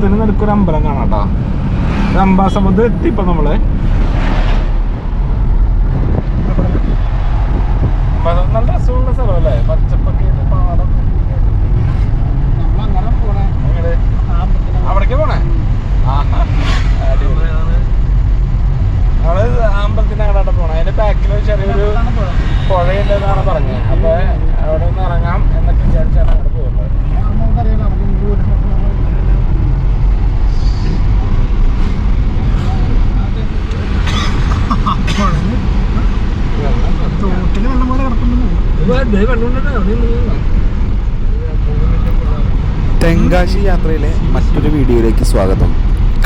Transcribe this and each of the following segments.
വെള്ളത്തിന് നിനക്കൊരു അമ്പലം കാണാം കേട്ടോ അമ്പാസമുദ്രം എത്തി ഇപ്പൊ നമ്മൾ. നല്ല രസമുള്ള സ്ഥലമല്ലേ? പച്ചപ്പൊക്കെ പാടം? അവിടേക്ക് പോണേ. നമ്മൾ അമ്പലത്തിന്റെ അങ്ങോട്ടാ പോണേ. അതിന്റെ ബാക്കിൽ ചെറിയൊരു പുഴയുണ്ടെന്നാണ് പറഞ്ഞത്. അപ്പൊ അവിടെ ഒന്ന് ഇറങ്ങാം എന്നൊക്കെ വിചാരിച്ചാണ് അങ്ങോട്ട് പോകുന്നത് നമുക്കറിയാം നമുക്ക് ദൂരം തോട്ടിൽ വെള്ളം പോലെ കിടക്കുന്നു തെങ്കാശി യാത്രയിലെ മറ്റൊരു വീഡിയോയിലേക്ക് സ്വാഗതം.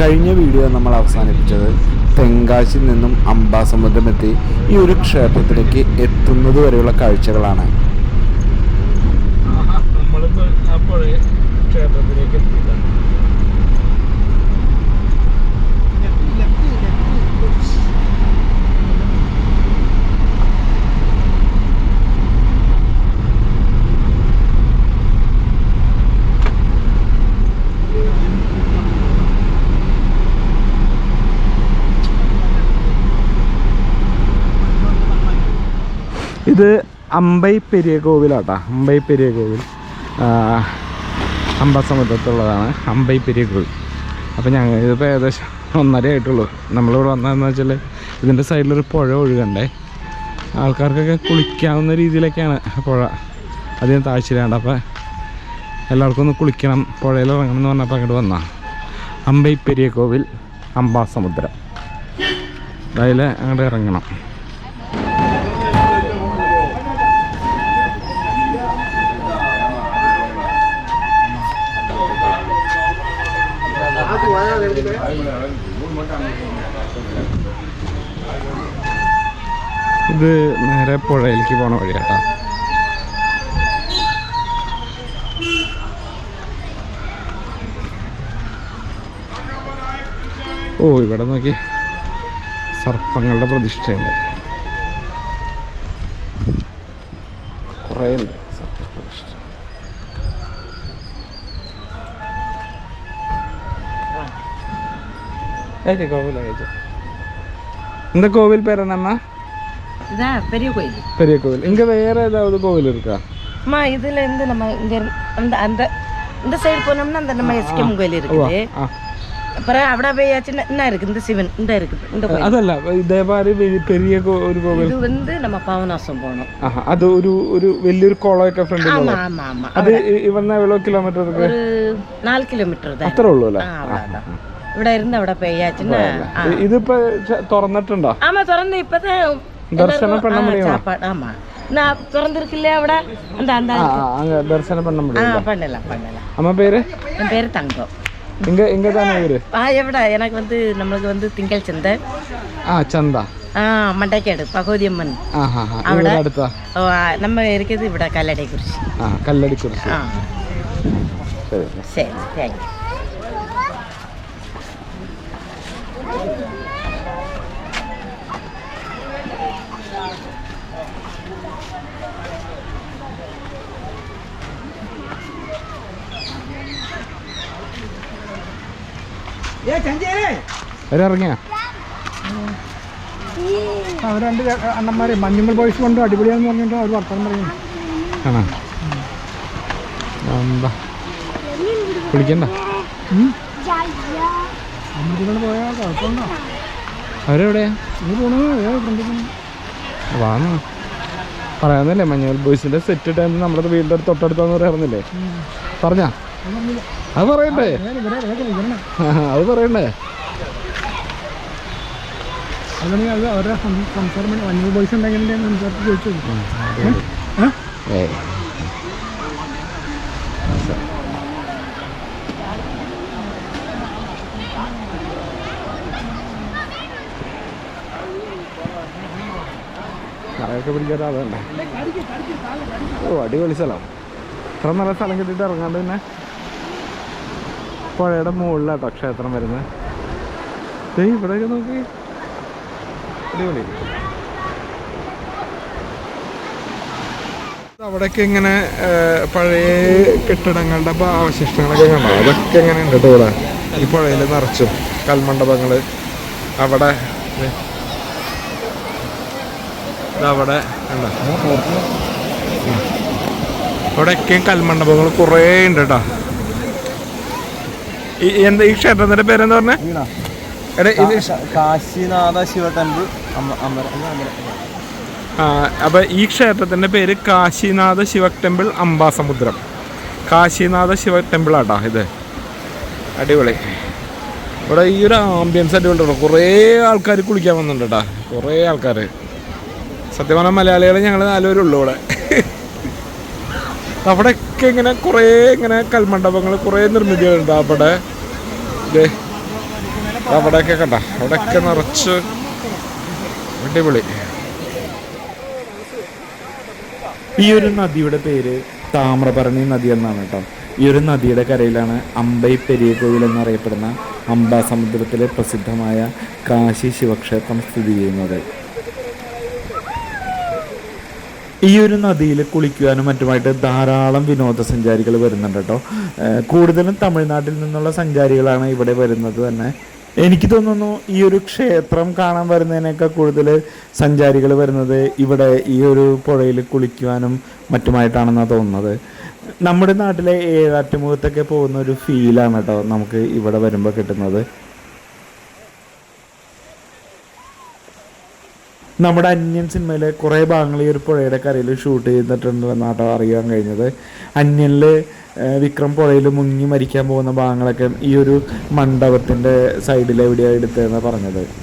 കഴിഞ്ഞ വീഡിയോ നമ്മൾ അവസാനിപ്പിച്ചത് തെങ്കാശിയിൽ നിന്നും അംബാസമുദ്രമെത്തി ഈ ഒരു ക്ഷേത്രത്തിലേക്ക് എത്തുന്നത് വരെയുള്ള കാഴ്ചകളാണ് നമ്മളിപ്പോ ആ പുഴ ക്ഷേത്രത്തിലേക്ക് എത്തിയില്ല ഇത് അമ്പൈ പെരിയ കോവിലാട്ടാ അമ്പൈ പെരിയ കോവിൽ അമ്പസമുദ്രത്തുള്ളതാണ് അമ്പൈ പെരിയ കോവിൽ അപ്പോൾ ഞങ്ങൾ ഇതിപ്പോൾ ഏകദേശം ഒന്നര ആയിട്ടുള്ളൂ. നമ്മളിവിടെ വന്നതെന്ന് വെച്ചാൽ ഇതിന്റെ സൈഡിലൊരു പുഴ ഒഴുകണ്ടേ. ആൾക്കാർക്കൊക്കെ കുളിക്കാവുന്ന രീതിയിലൊക്കെയാണ് പുഴ. അധികം താഴ്ചയിലാണ്ട് അപ്പോൾ എല്ലാവർക്കും ഒന്ന് കുളിക്കണം പുഴയിൽ ഇറങ്ങണം എന്ന് പറഞ്ഞപ്പോൾ അങ്ങോട്ട് വന്നാ. അമ്പൈ പെരിയ കോവിൽ അമ്പാസമുദ്രം അതിൽ അങ്ങോട്ട് ഇറങ്ങണം. ഇത് നേരെ പുഴയിലേക്ക് പോണ വഴിയാട്ടോ. ഓ ഇവിടെ നോക്കി. സർപ്പങ്ങളുടെ പ്രതിഷ്ഠയുണ്ട്. കുറേ ഉണ്ട് ഏറ്റ് കോവില കഴിച്ചു இந்த கோவில் பேர் என்னம்மா இதான் பெரிய கோயில் பெரிய கோவில் இங்கே வேற ஏதாவது கோவில் இருக்கா அம்மா இதுல இருந்து நம்ம இங்க அந்த அந்த இந்த சைடு போனோம்னா அந்த நம்ம எஸ்கேம் கோயில் இருக்குது அப்புறம் അവിടെ പോയാച്ചിട്ട് എന്നാ ഇരിക്കും இந்த சிவன் இந்த இருக்கு இந்த கோயில் അതല്ല ദേവാരി പെരിയ ഒരു കോവിൽ ഇത് வந்து நம்ம പാവനാസം പോണം അത് ഒരു ഒരു വലിയൊരു കുളമൊക്കെ ഫ്രണ്ട് ആമാ ആമാ അത് ഇവിടുന്ന് എവ്വളോ കിലോമീറ്റർ ഒരു 4 കിലോമീറ്റർ അത്രേ ഉള്ളൂ അല്ലേ ഇവിടെ ഇരുന്ന് അവിടെ പെയ്യാച്ചിന് ഇതിപ്പോ തുറന്നിട്ടുണ്ടോ? ആമാ തുറന്ന് ഇപ്പത്തെ ദർശന ആമാ. തുറന്നിരിക്കില്ല അവിടെ? എന്താ എന്താ? ദർശന பண்ணலாம் பண்ணலாம் அம்மா பேரு என் பேரு தங்கம் இங்க இங்க தானே இவரு ஆ எவடா எனக்கு வந்து நம்மளுக்கு வந்து திங்கள் சந்தை ஆ சந்தா ஆ மண்டைக்காடு பகோதியம்மன் அவட அடுத்தா நம்ம இருக்கிறது இவட கல்லடை குறிச்சி ஆ கல்லடை குறிச்சி சரி சரி தேங்க்யூ അവരിറങ്ങിയാ? അവർ രണ്ട് അണ്ണന്മാരെ മഞ്ഞുമൽ ബോയ്സ് കൊണ്ട് അടിപൊളിയാന്ന് പറഞ്ഞിട്ട് അവർ വർത്തമാനം പറയുന്നു. ആണോ? എന്താ? കുളിക്കണ്ട പോയാൽ കുഴപ്പമുണ്ടോ? അവരെവിടെയാ? പോണു. പറയാന്നല്ലേ മഞ്ഞൾ ബോയ്സിന്റെ സെറ്റ് ടൈം നമ്മുടെ വീടിന്റെ അടുത്ത് തൊട്ടടുത്താന്ന് പറയാറുന്നില്ലേ? പറഞ്ഞാ? അത് പറയണ്ടേ? അത് പറയണ്ടേ? അത് അവരുടെ സംസാരം മഞ്ഞുമൽ ബോയ്സ് ഉണ്ടെങ്കിൽ സംസാരത്തിൽ ചോദിച്ചു ഏയ് കറയൊക്കെ പിടിക്കാതെ അതല്ലേ ഓ അടിപൊളി സ്ഥലം. ഇത്ര നല്ല സ്ഥലം കിട്ടിയിട്ട് ഇറങ്ങാണ്ട് പിന്നെ പുഴയുടെ മുകളിലാട്ടോ ക്ഷേത്രം വരുന്നത്. ദേ ഇവിടെയൊക്കെ നോക്കി. അടിപൊളി. അവിടെയൊക്കെ ഇങ്ങനെ പഴയ കെട്ടിടങ്ങളുടെ അവശിഷ്ടങ്ങളൊക്കെ കണ്ടോ? അതൊക്കെ എങ്ങനെ ഉണ്ട് ഇവിടെ. ഈ പുഴയിൽ നിറച്ചും കൽമണ്ഡപങ്ങൾ അവിടെ അവിടെ ഉണ്ടോ. അവിടെയൊക്കെയും കൽമണ്ഡപങ്ങൾ കുറേ ഉണ്ട് കേട്ടോ. എന്താ ഈ ക്ഷേത്രത്തിന്റെ പേരെന്താ പറഞ്ഞ? കാശിനാഥ ശിവ ടെമ്പിൾ അപ്പൊ ഈ ക്ഷേത്രത്തിന്റെ പേര് കാശിനാഥ ശിവ ടെമ്പിൾ അംബാസമുദ്രം കാശിനാഥ ശിവ ടെമ്പിൾ ആട്ടാ ഇത്. അടിപൊളി. ഇവിടെ ഈ ഒരു ആംബിയൻസ് അടിപൊളി കുറേ ആൾക്കാർ കുളിക്കാൻ വന്നിട്ടുണ്ട് കേട്ടാ കുറേ ആൾക്കാർ സത്യം പറഞ്ഞാൽ മലയാളികൾ ഞങ്ങൾ നാലുപേരുള്ളൂ ഇവിടെ. അവിടെയൊക്കെ ഇങ്ങനെ കുറേ ഇങ്ങനെ കൽമണ്ഡപങ്ങൾ കുറേ നിർമ്മിതികളുണ്ട് അവിടെ. ദേ, അവിടെയൊക്കെ കണ്ട അവിടെയൊക്കെ നിറച്ച് അടിപൊളി. ഈ ഒരു നദിയുടെ പേര് താമ്രപറണി നദി എന്നാണ് കേട്ടോ. ഈ ഒരു നദിയുടെ കരയിലാണ് അമ്പൈ പെരിയ കോവിൽ എന്നറിയപ്പെടുന്ന അമ്പാസമുദ്രത്തിലെ പ്രസിദ്ധമായ കാശി ശിവക്ഷേത്രം സ്ഥിതി ചെയ്യുന്നത്. ഈ ഒരു നദിയിൽ കുളിക്കുവാനും മറ്റുമായിട്ട് ധാരാളം വിനോദസഞ്ചാരികൾ വരുന്നുണ്ട് കേട്ടോ. കൂടുതലും തമിഴ്നാട്ടിൽ നിന്നുള്ള സഞ്ചാരികളാണ് ഇവിടെ വരുന്നത് തന്നെ. എനിക്ക് തോന്നുന്നു ഈ ഒരു ക്ഷേത്രം കാണാൻ വരുന്നതിനേക്കാൾ കൂടുതൽ സഞ്ചാരികൾ വരുന്നത് ഇവിടെ ഈ ഒരു പുഴയിൽ കുളിക്കുവാനും മറ്റുമായിട്ടാണെന്നാണ് തോന്നുന്നത്. നമ്മുടെ നാട്ടിലെ ഏഴാറ്റുമുഖത്തൊക്കെ പോകുന്ന ഒരു ഫീലാണ് കേട്ടോ നമുക്ക് ഇവിടെ വരുമ്പോൾ കിട്ടുന്നത്. നമ്മുടെ അന്യൻ സിനിമയിലെ കുറേ ഭാഗങ്ങൾ ഈ ഒരു പുഴയുടെ കരയിൽ ഷൂട്ട് ചെയ്തിട്ടുണ്ടെന്നാട്ടോ അറിയാൻ കഴിഞ്ഞത്. അന്യനിൽ വിക്രം പുഴയിൽ മുങ്ങി മരിക്കാൻ പോകുന്ന ഭാഗങ്ങളൊക്കെ ഈ ഒരു മണ്ഡപത്തിന്റെ സൈഡിൽ എവിടെയാണ് എടുത്തതെന്ന് പറഞ്ഞത്.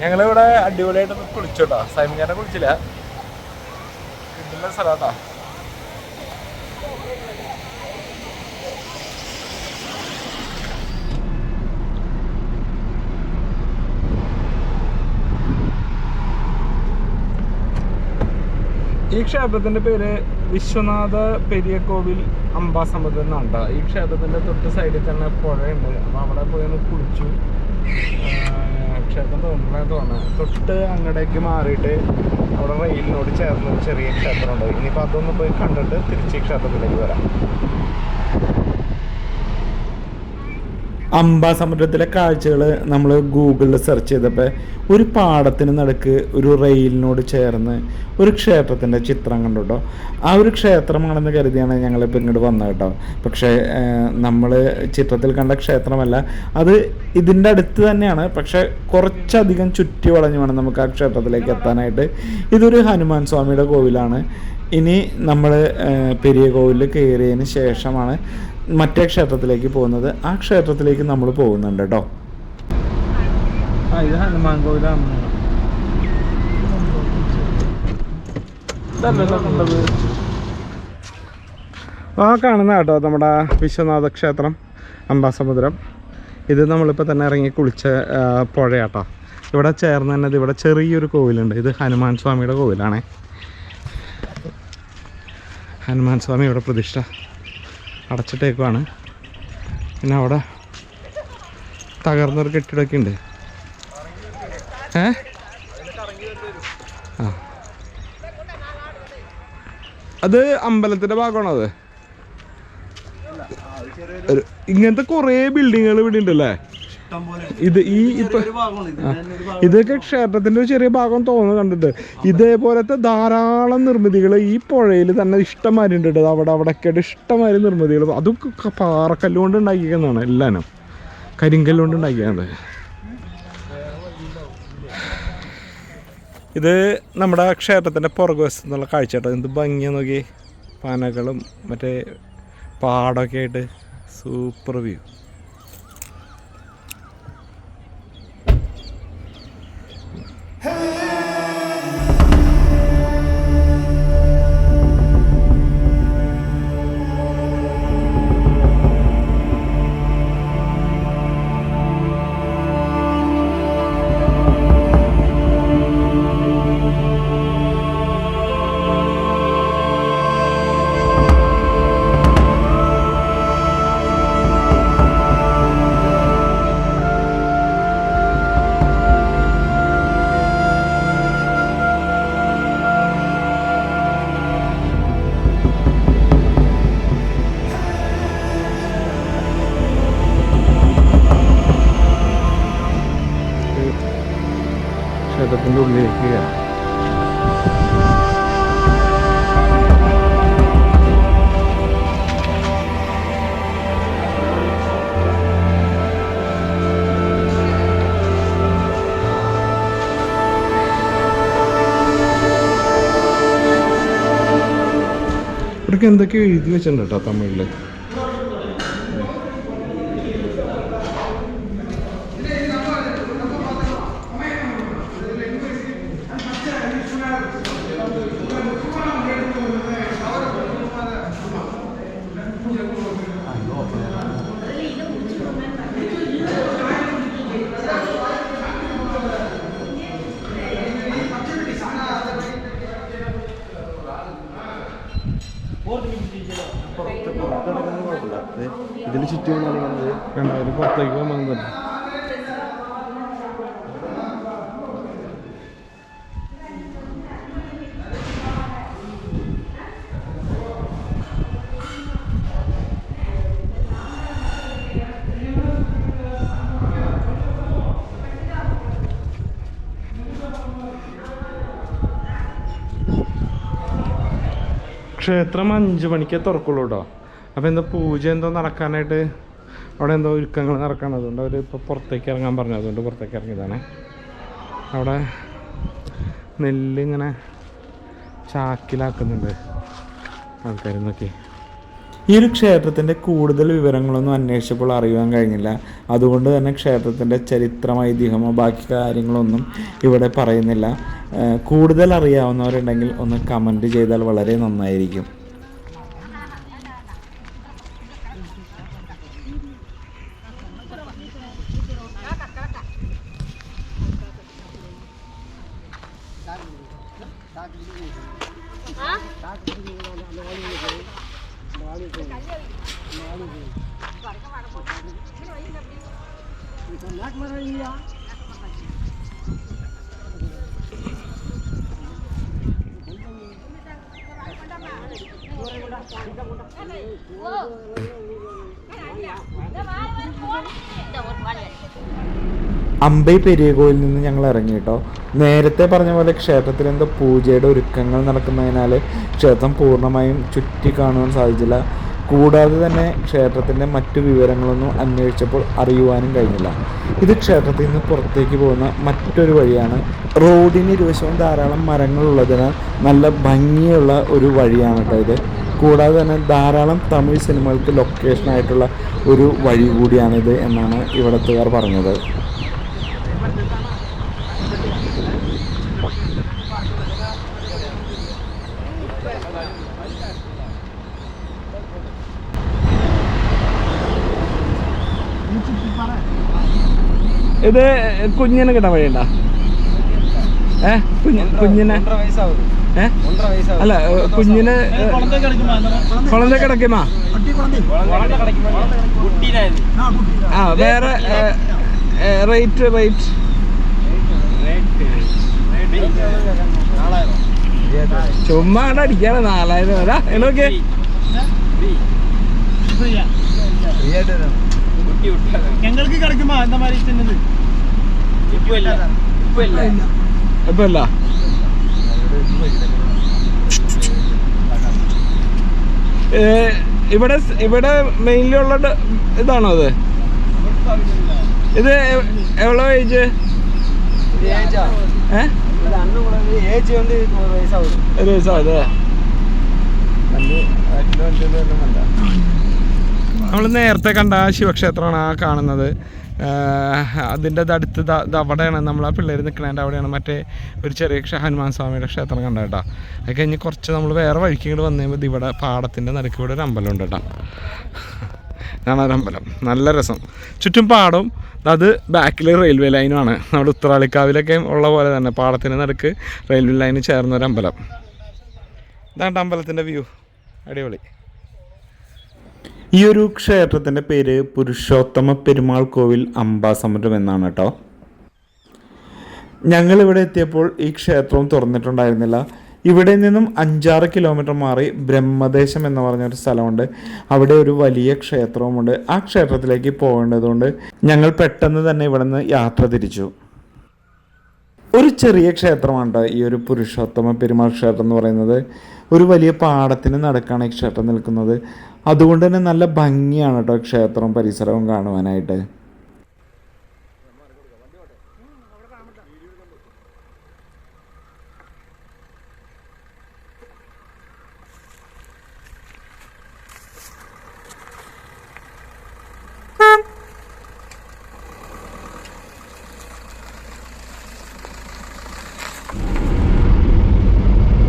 ഞങ്ങളിവിടെ അടിപൊളിയായിട്ട് കുളിച്ചോട്ടോ. സൈമിക്കാരെ കുളിച്ചില്ല. കിട്ടുന്ന സ്ഥലത്താ ഈ ക്ഷേത്രത്തിന്റെ പേര് വിശ്വനാഥ പെരിയക്കോവിൽ അംബാസമുദ്രം എന്നാണ് ഈ ക്ഷേത്രത്തിന്റെ തൊട്ട് സൈഡിൽ തന്നെ പുഴയുണ്ട്. അപ്പൊ അവിടെ പോയി ഒന്ന് കുളിച്ചു. ക്ഷേത്രം തോന്നുന്നത് തോന്നുന്നത് തൊട്ട് അങ്ങടേക്ക് മാറിയിട്ട് അവിടെ റെയിലിനോട് ചേർന്ന് ചെറിയ ക്ഷേത്രമുണ്ട്. ഇനിയിപ്പോൾ അതൊന്ന് പോയി കണ്ടിട്ട് തിരിച്ച് ക്ഷേത്രത്തിലേക്ക് വരാം. അംബാസമുദ്രത്തിലെ കാഴ്ചകൾ നമ്മൾ ഗൂഗിളിൽ സെർച്ച് ചെയ്തപ്പോൾ ഒരു പാടത്തിന് നടുക്ക് ഒരു റെയിലിനോട് ചേർന്ന് ഒരു ക്ഷേത്രത്തിന്റെ ചിത്രം കണ്ടു കേട്ടോ ആ ഒരു ക്ഷേത്രമാണെന്ന് കരുതിയാണ് ഞങ്ങളിപ്പോൾ ഇങ്ങോട്ട് വന്നത് കേട്ടോ. പക്ഷേ നമ്മൾ ചിത്രത്തിൽ കണ്ട ക്ഷേത്രമല്ല അത് ഇതിന്റെ അടുത്ത് തന്നെയാണ്. പക്ഷേ കുറച്ചധികം ചുറ്റി വളഞ്ഞു വേണം നമുക്ക് ആ ക്ഷേത്രത്തിലേക്ക് എത്താനായിട്ട്. ഇതൊരു ഹനുമാൻ സ്വാമിയുടെ കോവിലാണ്. ഇനി നമ്മൾ പെരിയ കോവിലിൽ കയറിയതിന് ശേഷമാണ് മറ്റേ ക്ഷേത്രത്തിലേക്ക് പോകുന്നത്. ആ ക്ഷേത്രത്തിലേക്ക് നമ്മൾ പോകുന്നുണ്ട് കേട്ടോ ആ ഇത് ഹനുമാൻ കോവിലാണ്. ആ കാണുന്ന കേട്ടോ നമ്മുടെ വിശ്വനാഥ ക്ഷേത്രം അംബാസമുദ്രം ഇത് നമ്മളിപ്പോൾ തന്നെ ഇറങ്ങി കുളിച്ച പുഴയാട്ടോ. ഇവിടെ ചേർന്ന് തന്നെ ഇവിടെ ചെറിയൊരു കോവിലുണ്ട്. ഇത് ഹനുമാൻ സ്വാമിയുടെ കോവിലാണേ. ഹനുമാൻ സ്വാമി ഇവിടെ പ്രതിഷ്ഠ അടച്ചിട്ടേക്കുവാണ്. പിന്നെ അവിടെ തകർന്നൊരു കെട്ടിടമൊക്കെ ഉണ്ട്. ഏ? ആ. അത് അമ്പലത്തിന്റെ ഭാഗമാണോ അത്? ഇങ്ങനത്തെ കുറേ ബിൽഡിങ്ങുകൾ ഇവിടെ ഉണ്ടല്ലേ? ഇത് ഈ ഇപ്പൊ ഇതൊക്കെ ക്ഷേത്രത്തിന്റെ ഒരു ചെറിയ ഭാഗം തോന്നുന്നു കണ്ടിട്ട്. ഇതേപോലത്തെ ധാരാളം നിർമ്മിതികൾ ഈ പുഴയിൽ തന്നെ ഇഷ്ടംമാതിരി ഉണ്ട് കേട്ടോ. അവിടെ അവിടെയൊക്കെ ഇഷ്ടമാരി നിർമ്മിതികൾ അതൊക്കെ ക- പാറക്കല്ല് കൊണ്ട് ഉണ്ടാക്കിക്കുന്നതാണ് എല്ലാനും. കരിങ്കല്ല് കൊണ്ട് ഉണ്ടാക്കിയത് ഇത് നമ്മുടെ ക്ഷേത്രത്തിന്റെ പുറകുവശത്തു നിന്നുള്ള കാഴ്ച കേട്ടോ. എന്ത് ഭംഗിയാ നോക്കി പനകളും മറ്റേ പാടമൊക്കെ ആയിട്ട് സൂപ്പർ വ്യൂ. ഇവിടേക്ക് എന്തൊക്കെയോ എഴുതി വെച്ചിട്ടുണ്ട് കേട്ടോ തമിഴിൽ ഇതിൽ ചുറ്റും വേണ്ട ഒരു പുറത്തേക്ക് പോകാൻ തന്നെ ക്ഷേത്രം അഞ്ച് മണിക്കേ തുറക്കുള്ളൂ കേട്ടോ അപ്പോൾ എന്തോ പൂജ എന്തോ നടക്കാനായിട്ട് അവിടെ എന്തോ ഒരുക്കങ്ങൾ നടക്കണം അതുകൊണ്ട് അവർ ഇപ്പോൾ പുറത്തേക്ക് ഇറങ്ങാൻ പറഞ്ഞു അതുകൊണ്ട് പുറത്തേക്ക് ഇറങ്ങിയതാണ്. അവിടെ നെല്ല് ഇങ്ങനെ ചാക്കിലാക്കുന്നുണ്ട് ആൾക്കാർ നോക്കി ഈ ഒരു ക്ഷേത്രത്തിന്റെ കൂടുതൽ വിവരങ്ങളൊന്നും അന്വേഷിച്ചപ്പോൾ അറിയാൻ കഴിഞ്ഞില്ല. അതുകൊണ്ട് തന്നെ ക്ഷേത്രത്തിന്റെ ചരിത്രം ഐതിഹ്യമോ ബാക്കി കാര്യങ്ങളൊന്നും ഇവിടെ പറയുന്നില്ല. കൂടുതൽ അറിയാവുന്നവരുണ്ടെങ്കിൽ ഒന്ന് കമന്റ് ചെയ്താൽ വളരെ നന്നായിരിക്കും. അമ്പൈ പെരിയ കോയിൽ നിന്ന് ഞങ്ങൾ ഇറങ്ങി കേട്ടോ. നേരത്തെ പറഞ്ഞ പോലെ ക്ഷേത്രത്തിൽ എന്തോ പൂജയുടെ ഒരുക്കങ്ങൾ നടക്കുന്നതിനാൽ ക്ഷേത്രം പൂർണമായും ചുറ്റി കാണുവാൻ സാധിച്ചില്ല. കൂടാതെ തന്നെ ക്ഷേത്രത്തിന്റെ മറ്റു വിവരങ്ങളൊന്നും അന്വേഷിച്ചപ്പോൾ അറിയുവാനും കഴിഞ്ഞില്ല. ഇത് ക്ഷേത്രത്തിൽ നിന്ന് പുറത്തേക്ക് പോകുന്ന മറ്റൊരു വഴിയാണ്. റോഡിന് ഇരുവശവും ധാരാളം മരങ്ങളുള്ളതിനാൽ നല്ല ഭംഗിയുള്ള ഒരു വഴിയാണ് കേട്ടോ ഇത്. കൂടാതെ തന്നെ ധാരാളം തമിഴ് സിനിമകൾക്ക് ലൊക്കേഷനായിട്ടുള്ള ഒരു വഴി കൂടിയാണിത് എന്നാണ് ഇവിടത്തുകാർ പറഞ്ഞത്. ഇത് കുഞ്ഞിനെ കിട്ടാൻ വഴിയുണ്ടോ? ഏ? കുഞ്ഞ് കുഞ്ഞിനെ അല്ല കുഞ്ഞിന് കുളന്ത കിടക്കുമാ ആ വേറെ റേറ്റ് റേറ്റ്. ചുമ്മാ അങ്ങോട്ട് അടിക്കാണ്. നാലായിരം വരാ. എന്നൊക്കെ ഞങ്ങൾക്ക് കിടക്കുമ്പോ എന്താ മാതിരി ഇപ്പൊ ഇല്ല ഇവിടെ ഇവിടെ മെയിനിലുള്ള ഇതാണോ അത്? ഇത് எவ்வளோ ഏജ് ഒരു നമ്മൾ നേരത്തെ കണ്ട ആ ശിവക്ഷേത്രമാണ് ആ കാണുന്നത്. അതിന്റെ അടുത്ത് അവിടെയാണ് നമ്മൾ ആ പിള്ളേർ നിൽക്കണതിന്റെ അവിടെയാണ് മറ്റേ ഒരു ചെറിയ ഹനുമാൻ സ്വാമിയുടെ ക്ഷേത്രം കണ്ട കേട്ടോ. അത് കഴിഞ്ഞ് കുറച്ച് നമ്മൾ വേറെ വഴിക്ക് ഇങ്ങോട്ട് വന്നു കഴിയുമ്പോൾ ഇവിടെ പാടത്തിന്റെ നടുക്ക് ഇവിടെ ഒരു അമ്പലം ഉണ്ട് കേട്ടോ. അമ്പലം നല്ല രസം. ചുറ്റും പാടവും അത് ബാക്കിൽ റെയിൽവേ ലൈനുമാണ് നമ്മുടെ ഉത്രാളിക്കാവിലൊക്കെ ഉള്ള പോലെ തന്നെ പാടത്തിന് നടുക്ക് റെയിൽവേ ലൈന് ചേർന്ന അമ്പലം. ഇതാണ് അമ്പലത്തിന്റെ വ്യൂ അടിപൊളി. ഈ ഒരു ക്ഷേത്രത്തിന്റെ പേര് പുരുഷോത്തമ പെരുമാൾ കോവിൽ അംബാസമുദ്രം എന്നാണ് കേട്ടോ ഞങ്ങളിവിടെ എത്തിയപ്പോൾ ഈ ക്ഷേത്രവും തുറന്നിട്ടുണ്ടായിരുന്നില്ല. ഇവിടെ നിന്നും അഞ്ചാറ് കിലോമീറ്റർ മാറി ബ്രഹ്മദേശം എന്ന് പറഞ്ഞ ഒരു സ്ഥലമുണ്ട്. അവിടെ ഒരു വലിയ ക്ഷേത്രവുമുണ്ട്. ആ ക്ഷേത്രത്തിലേക്ക് പോകേണ്ടതുകൊണ്ട് ഞങ്ങൾ പെട്ടെന്ന് തന്നെ ഇവിടെ നിന്ന് യാത്ര തിരിച്ചു. ഒരു ചെറിയ ക്ഷേത്രമാണ് ഈ ഒരു പുരുഷോത്തമ പെരുമാൾ ക്ഷേത്രം എന്ന് പറയുന്നത്. ഒരു വലിയ പാടത്തിന് നടക്കാണ് ഈ ക്ഷേത്രം നിൽക്കുന്നത്. അതുകൊണ്ട് തന്നെ നല്ല ഭംഗിയാണ് കേട്ടോ ക്ഷേത്രവും പരിസരവും കാണുവാനായിട്ട്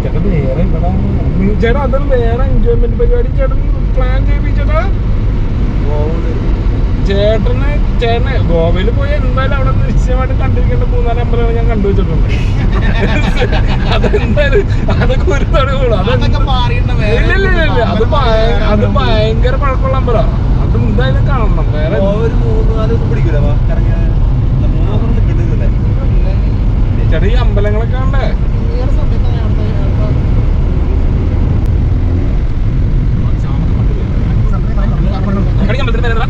ചേട്ടാ വേറെ ഇവിടെ നീ- ചേട്ടാ അതൊരു വേറെ എൻജോയ്മെന്റ് പരിപാടി ചേട്ടൻ പ്ലാൻ ചെയ്യിപ്പിച്ചേട്ടാ ചേട്ടന് ചേട്ടനെ ഗോവയിൽ പോയി എന്തായാലും അവിടെ നിശ്ചയമായിട്ട് കണ്ടിരിക്കേണ്ട മൂന്നാൽ അമ്പലങ്ങൾ ഞാൻ കണ്ടു വെച്ചിട്ടുണ്ട്. അതെന്തായാലും അതൊക്കെ ഒരു തടവ് കൂടും ഇല്ല ഇല്ല ഇല്ല ഇല്ല. അത് അത് ഭയങ്കര പഴക്കമുള്ള അമ്പലം അത് എന്തായാലും കാണണം. വേറെ ഒരു മൂന്ന് നാല് ദിവസം പിടിക്കൂല? കറങ്ങി മൂന്ന് ദിവസം കിട്ടുന്നില്ലേ ചേട്ടാ ഈ അമ്പലങ്ങളൊക്കെ കണ്ടേ? കണിക്ക് പറ്റുന്ന പേരെന്താ?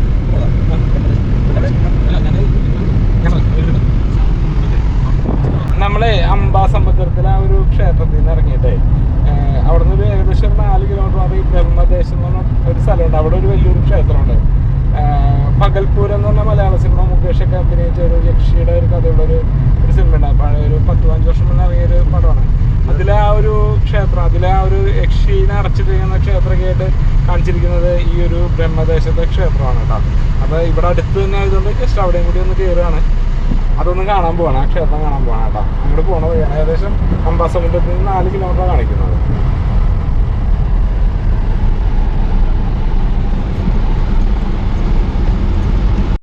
നമ്മളെ അംബാസമുദ്രത്തിലെ ആ ഒരു ക്ഷേത്രത്തിൽ നിന്ന് ഇറങ്ങിയിട്ടേ അവിടെ നിന്ന് ഒരു ഏകദേശം നാല് കിലോമീറ്റർ മാറി ബ്രഹ്മദേശം എന്ന് പറഞ്ഞ ഒരു സ്ഥലമുണ്ട്. അവിടെ ഒരു വലിയൊരു ക്ഷേത്രമുണ്ട്. പകൽപൂരം എന്ന് പറഞ്ഞ മലയാള സിനിമ മുകേഷൊക്കെ അഭിനയിച്ച ഒരു യക്ഷിയുടെ ഒരു കഥയുള്ള ഒരു ഒരു സിനിമ ഉണ്ട് പഴയ ഒരു പത്ത് പതിനഞ്ച് വർഷം മുന്നേ ഇറങ്ങിയ ഒരു പടമാണ്. അതിലെ ആ ഒരു ക്ഷേത്രം അതിലെ ആ ഒരു യക്ഷീനെ അടച്ചിട്ടിരിക്കുന്ന ക്ഷേത്രമൊക്കെയായിട്ട് കാണിച്ചിരിക്കുന്നത് ഈ ഒരു ബ്രഹ്മദേശത്തെ ക്ഷേത്രമാണ് കേട്ടോ. അപ്പോൾ ഇവിടെ അടുത്ത് തന്നെ ആയതുകൊണ്ട് ജസ്റ്റ് അവിടെയും കൂടി ഒന്ന് കയറുകയാണ്. അതൊന്ന് കാണാൻ പോവാണ് ആ ക്ഷേത്രം കാണാൻ പോവാണ് കേട്ടോ. അങ്ങോട്ട് പോണ വഴിയാണ് ഏകദേശം അമ്പാസമുദ്രത്തിൽ നിന്ന് നാല് കിലോമീറ്റർ കാണിക്കുന്നത്.